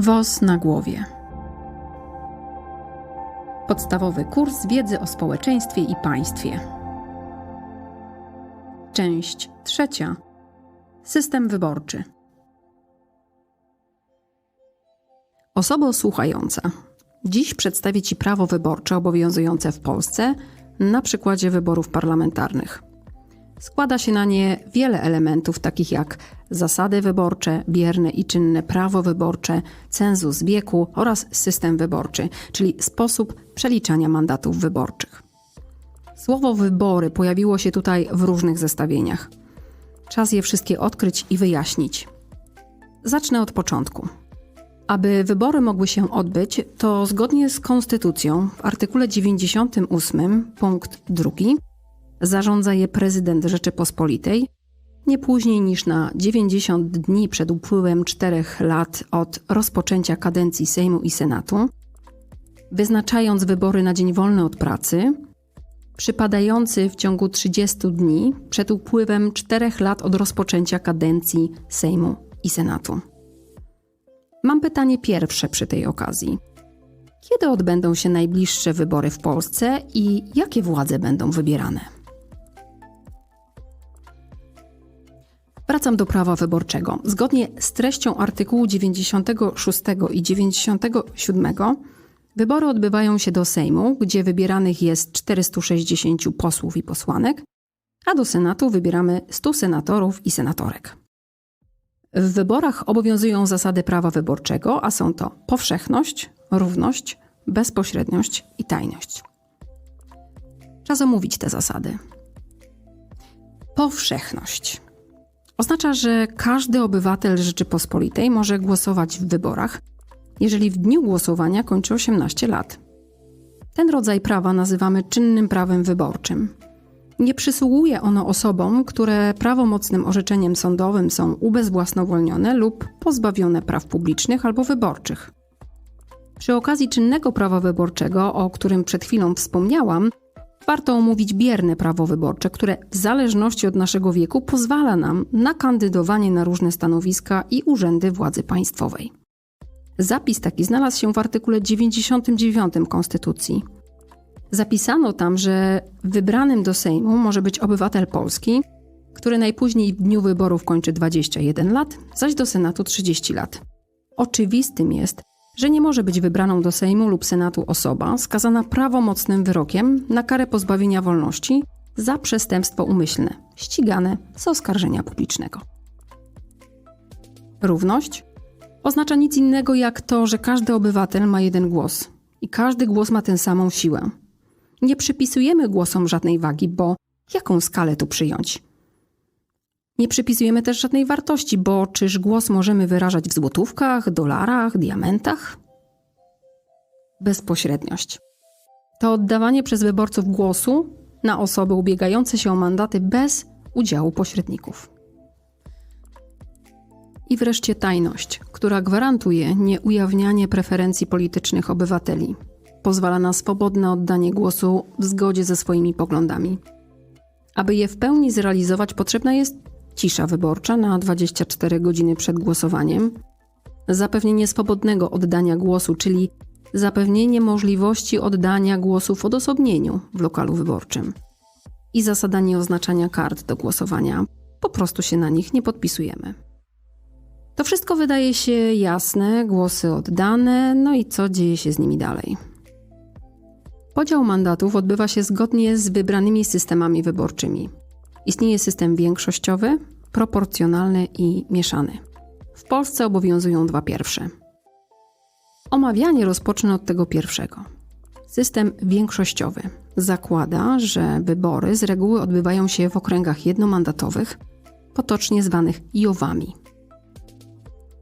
Woz na głowie. Podstawowy kurs wiedzy o społeczeństwie i państwie. Część trzecia. System wyborczy. Osobo słuchająca. Dziś przedstawię Ci prawo wyborcze obowiązujące w Polsce na przykładzie wyborów parlamentarnych. Składa się na nie wiele elementów, takich jak zasady wyborcze, bierne i czynne prawo wyborcze, cenzus wieku oraz system wyborczy, czyli sposób przeliczania mandatów wyborczych. Słowo wybory pojawiło się tutaj w różnych zestawieniach. Czas je wszystkie odkryć i wyjaśnić. Zacznę od początku. Aby wybory mogły się odbyć, to zgodnie z konstytucją w artykule 98 punkt 2 zarządza je prezydent Rzeczypospolitej nie później niż na 90 dni przed upływem 4 lat od rozpoczęcia kadencji Sejmu i Senatu, wyznaczając wybory na dzień wolny od pracy, przypadający w ciągu 30 dni przed upływem 4 lat od rozpoczęcia kadencji Sejmu i Senatu. Mam pytanie pierwsze przy tej okazji. Kiedy odbędą się najbliższe wybory w Polsce i jakie władze będą wybierane? Wracam do prawa wyborczego. Zgodnie z treścią artykułu 96 i 97 wybory odbywają się do Sejmu, gdzie wybieranych jest 460 posłów i posłanek, a do Senatu wybieramy 100 senatorów i senatorek. W wyborach obowiązują zasady prawa wyborczego, a są to powszechność, równość, bezpośredniość i tajność. Czas omówić te zasady. Powszechność oznacza, że każdy obywatel Rzeczypospolitej może głosować w wyborach, jeżeli w dniu głosowania kończy 18 lat. Ten rodzaj prawa nazywamy czynnym prawem wyborczym. Nie przysługuje ono osobom, które prawomocnym orzeczeniem sądowym są ubezwłasnowolnione lub pozbawione praw publicznych albo wyborczych. Przy okazji czynnego prawa wyborczego, o którym przed chwilą wspomniałam, warto omówić bierne prawo wyborcze, które w zależności od naszego wieku pozwala nam na kandydowanie na różne stanowiska i urzędy władzy państwowej. Zapis taki znalazł się w artykule 99 Konstytucji. Zapisano tam, że wybranym do Sejmu może być obywatel Polski, który najpóźniej w dniu wyborów kończy 21 lat, zaś do Senatu 30 lat. Oczywistym jest, że nie może być wybraną do Sejmu lub Senatu osoba skazana prawomocnym wyrokiem na karę pozbawienia wolności za przestępstwo umyślne, ścigane z oskarżenia publicznego. Równość oznacza nic innego jak to, że każdy obywatel ma jeden głos i każdy głos ma tę samą siłę. Nie przypisujemy głosom żadnej wagi, bo jaką skalę tu przyjąć? Nie przypisujemy też żadnej wartości, bo czyż głos możemy wyrażać w złotówkach, dolarach, diamentach? Bezpośredniość. To oddawanie przez wyborców głosu na osoby ubiegające się o mandaty bez udziału pośredników. I wreszcie tajność, która gwarantuje nieujawnianie preferencji politycznych obywateli. Pozwala na swobodne oddanie głosu w zgodzie ze swoimi poglądami. Aby je w pełni zrealizować, potrzebna jest cisza wyborcza na 24 godziny przed głosowaniem, zapewnienie swobodnego oddania głosu, czyli zapewnienie możliwości oddania głosu w odosobnieniu w lokalu wyborczym i zasada nieoznaczania kart do głosowania. Po prostu się na nich nie podpisujemy. To wszystko wydaje się jasne, głosy oddane, no i co dzieje się z nimi dalej. Podział mandatów odbywa się zgodnie z wybranymi systemami wyborczymi. Istnieje system większościowy, proporcjonalny i mieszany. W Polsce obowiązują dwa pierwsze. Omawianie rozpocznę od tego pierwszego. System większościowy zakłada, że wybory z reguły odbywają się w okręgach jednomandatowych, potocznie zwanych JOWami.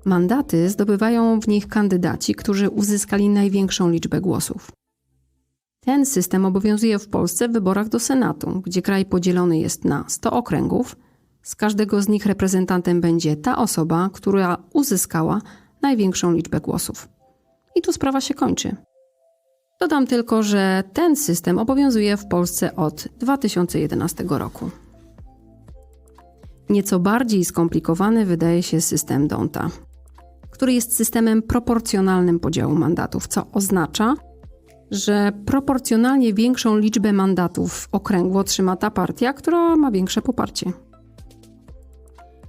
Mandaty zdobywają w nich kandydaci, którzy uzyskali największą liczbę głosów. Ten system obowiązuje w Polsce w wyborach do Senatu, gdzie kraj podzielony jest na 100 okręgów. Z każdego z nich reprezentantem będzie ta osoba, która uzyskała największą liczbę głosów. I tu sprawa się kończy. Dodam tylko, że ten system obowiązuje w Polsce od 2011 roku. Nieco bardziej skomplikowany wydaje się system Donta który jest systemem proporcjonalnym podziału mandatów, co oznacza, że proporcjonalnie większą liczbę mandatów w okręgu otrzyma ta partia, która ma większe poparcie.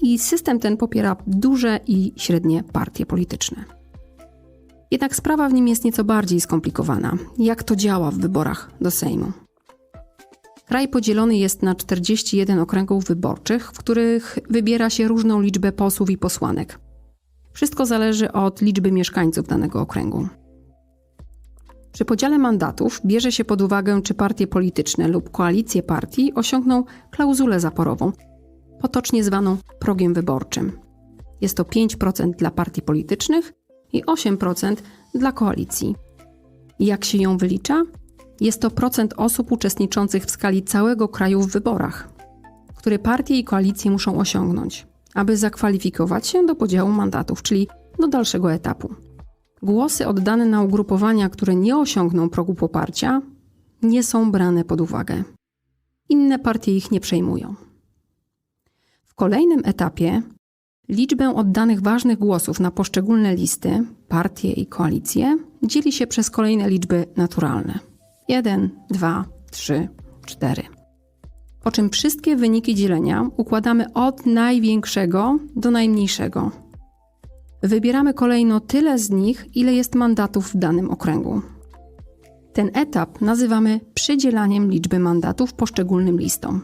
I system ten popiera duże i średnie partie polityczne. Jednak sprawa w nim jest nieco bardziej skomplikowana. Jak to działa w wyborach do Sejmu? Kraj podzielony jest na 41 okręgów wyborczych, w których wybiera się różną liczbę posłów i posłanek. Wszystko zależy od liczby mieszkańców danego okręgu. Przy podziale mandatów bierze się pod uwagę, czy partie polityczne lub koalicje partii osiągną klauzulę zaporową, potocznie zwaną progiem wyborczym. Jest to 5% dla partii politycznych i 8% dla koalicji. Jak się ją wylicza? Jest to procent osób uczestniczących w skali całego kraju w wyborach, które partie i koalicje muszą osiągnąć, aby zakwalifikować się do podziału mandatów, czyli do dalszego etapu. Głosy oddane na ugrupowania, które nie osiągną progu poparcia, nie są brane pod uwagę. Inne partie ich nie przejmują. W kolejnym etapie liczbę oddanych ważnych głosów na poszczególne listy, partie i koalicje dzieli się przez kolejne liczby naturalne. 1, 2, 3, 4. Po czym wszystkie wyniki dzielenia układamy od największego do najmniejszego. Wybieramy kolejno tyle z nich, ile jest mandatów w danym okręgu. Ten etap nazywamy przydzielaniem liczby mandatów poszczególnym listom.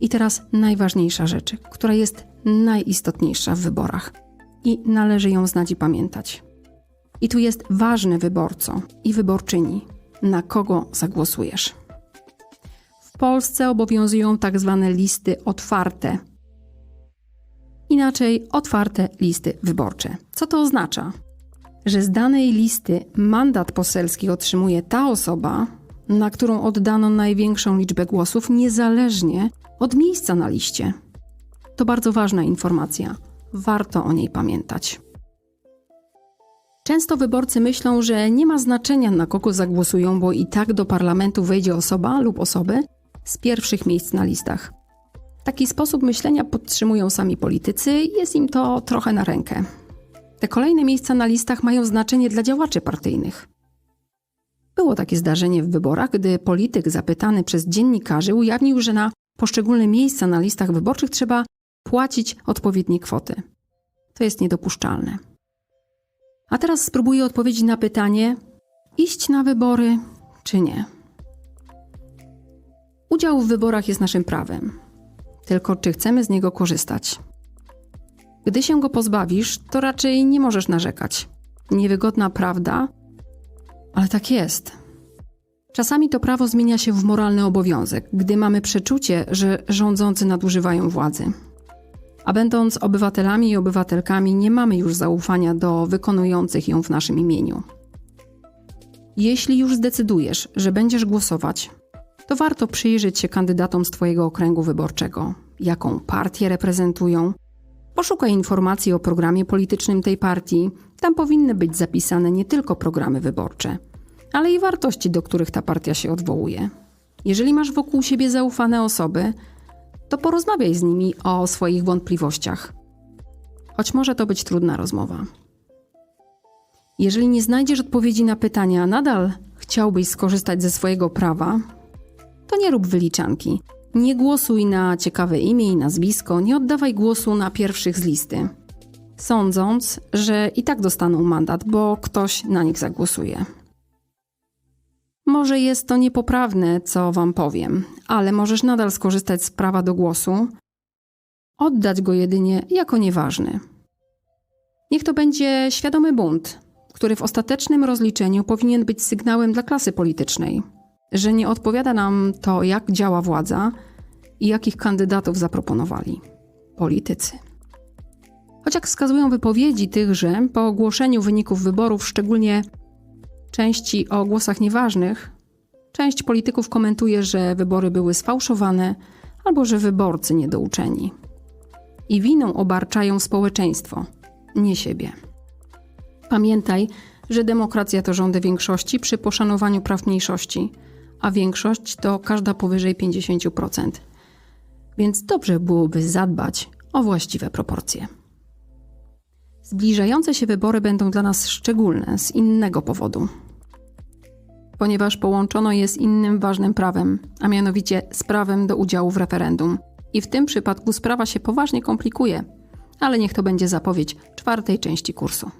I teraz najważniejsza rzecz, która jest najistotniejsza w wyborach i należy ją znać i pamiętać. I tu jest ważny wyborco i wyborczyni, na kogo zagłosujesz. W Polsce obowiązują tak zwane listy otwarte. Inaczej otwarte listy wyborcze. Co to oznacza? Że z danej listy mandat poselski otrzymuje ta osoba, na którą oddano największą liczbę głosów, niezależnie od miejsca na liście. To bardzo ważna informacja. Warto o niej pamiętać. Często wyborcy myślą, że nie ma znaczenia na kogo zagłosują, bo i tak do parlamentu wejdzie osoba lub osoby z pierwszych miejsc na listach. Taki sposób myślenia podtrzymują sami politycy i jest im to trochę na rękę. Te kolejne miejsca na listach mają znaczenie dla działaczy partyjnych. Było takie zdarzenie w wyborach, gdy polityk zapytany przez dziennikarzy ujawnił, że na poszczególne miejsca na listach wyborczych trzeba płacić odpowiednie kwoty. To jest niedopuszczalne. A teraz spróbuję odpowiedzieć na pytanie: iść na wybory czy nie? Udział w wyborach jest naszym prawem, tylko czy chcemy z niego korzystać? Gdy się go pozbawisz, to raczej nie możesz narzekać. Niewygodna prawda, ale tak jest. Czasami to prawo zmienia się w moralny obowiązek, gdy mamy przeczucie, że rządzący nadużywają władzy. A będąc obywatelami i obywatelkami, nie mamy już zaufania do wykonujących ją w naszym imieniu. Jeśli już zdecydujesz, że będziesz głosować, to warto przyjrzeć się kandydatom z Twojego okręgu wyborczego, jaką partię reprezentują. Poszukaj informacji o programie politycznym tej partii. Tam powinny być zapisane nie tylko programy wyborcze, ale i wartości, do których ta partia się odwołuje. Jeżeli masz wokół siebie zaufane osoby, to porozmawiaj z nimi o swoich wątpliwościach. Choć może to być trudna rozmowa. Jeżeli nie znajdziesz odpowiedzi na pytania, a nadal chciałbyś skorzystać ze swojego prawa, to nie rób wyliczanki. Nie głosuj na ciekawe imię i nazwisko, nie oddawaj głosu na pierwszych z listy, sądząc, że i tak dostaną mandat, bo ktoś na nich zagłosuje. Może jest to niepoprawne, co wam powiem, ale możesz nadal skorzystać z prawa do głosu, oddać go jedynie jako nieważny. Niech to będzie świadomy bunt, który w ostatecznym rozliczeniu powinien być sygnałem dla klasy politycznej, że nie odpowiada nam to, jak działa władza i jakich kandydatów zaproponowali politycy. Choć jak wskazują wypowiedzi tychże, po ogłoszeniu wyników wyborów, szczególnie części o głosach nieważnych, część polityków komentuje, że wybory były sfałszowane albo że wyborcy niedouczeni. I winą obarczają społeczeństwo, nie siebie. Pamiętaj, że demokracja to rządy większości przy poszanowaniu praw mniejszości, a większość to każda powyżej 50%. Więc dobrze byłoby zadbać o właściwe proporcje. Zbliżające się wybory będą dla nas szczególne z innego powodu. Ponieważ połączono je z innym ważnym prawem, a mianowicie z prawem do udziału w referendum. I w tym przypadku sprawa się poważnie komplikuje, ale niech to będzie zapowiedź czwartej części kursu.